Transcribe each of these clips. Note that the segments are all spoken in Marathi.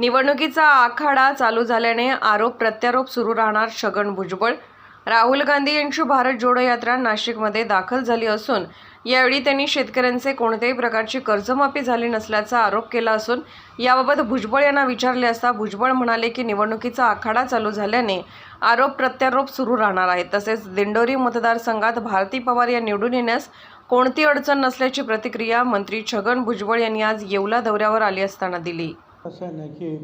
निवडणुकीचा आखाडा चालू झाल्याने आरोप प्रत्यारोप सुरू राहणार छगन भुजबळ. राहुल गांधी यांची भारत जोडो यात्रा नाशिकमध्ये दाखल झाली असून यावेळी त्यांनी शेतकऱ्यांचे कोणत्याही प्रकारची कर्जमाफी झाली नसल्याचा आरोप केला असून याबाबत भुजबळ यांना विचारले असता भुजबळ म्हणाले की निवडणुकीचा आखाडा चालू झाल्याने आरोप प्रत्यारोप सुरू राहणार आहेत. तसेच दिंडोरी मतदारसंघात भारती पवार या निवडून येण्यास कोणती अडचण नसल्याची प्रतिक्रिया मंत्री छगन भुजबळ यांनी आज येवला दौऱ्यावर आली असताना दिली. असं आहे ना की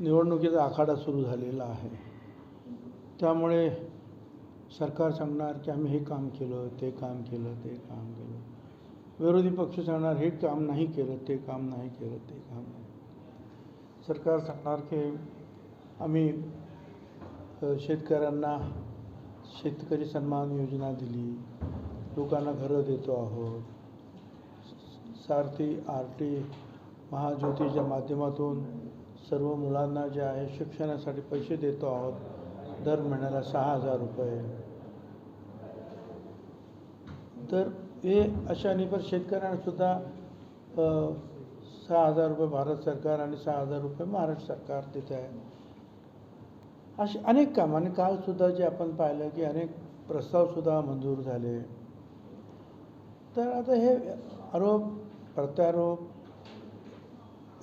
निवडणुकीचा आखाडा सुरू झालेला आहे. त्यामुळे सरकार सांगणार की आम्ही हे काम केलं ते काम केलं ते काम केलं. विरोधी पक्ष सांगणार हे काम नाही केलं ते काम नाही केलं ते काम नाही सरकार सांगणार की आम्ही शेतकऱ्यांना शेतकरी सन्मान योजना दिली. लोकांना घरं देतो आहोत. सारथी आर टी महाज्योतीच्या माध्यमातून सर्व मुलांना जे आहे शिक्षणासाठी पैसे देतो आहोत दर महिन्याला सहा हजार रुपये. तर हे अशा पण शेतकऱ्यांनासुद्धा सहा हजार रुपये भारत सरकार आणि सहा हजार रुपये महाराष्ट्र सरकार देत आहे. असे अनेक काम आणि कालसुद्धा जे आपण पाहिलं की अनेक प्रस्तावसुद्धा मंजूर झाले. तर आता हे आरोप प्रत्यारोप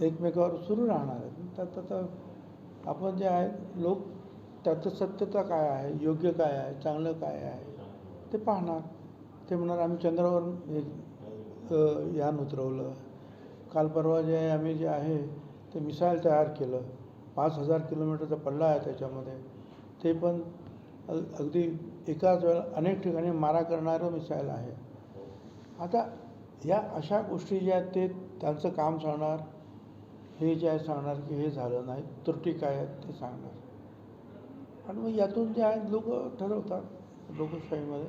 एकमेकावर सुरू राहणार आहेत. त्यात आता आपण जे आहे लोक त्याचं सत्यता काय आहे योग्य काय आहे चांगलं काय आहे ते पाहणार. ते म्हणणार आम्ही चंद्रावर हे, यान उतरवलं. काल परवा जे आहे आम्ही जे आहे ते मिसाईल तयार केलं. पाच हजार किलोमीटरचा पल्ला आहे त्याच्यामध्ये. ते पण अगदी एकाच वेळेला अनेक ठिकाणी मारा करणारं मिसाईल आहे. आता या अशा गोष्टी ज्या आहेत ते त्यांचं काम सांगणार. हे जे आहे सांगणार की हे झालं नाही त्रुटी काय आहेत ते सांगणार. आणि मग यातून जे आहेत लोक ठरवतात लोकशाहीमध्ये.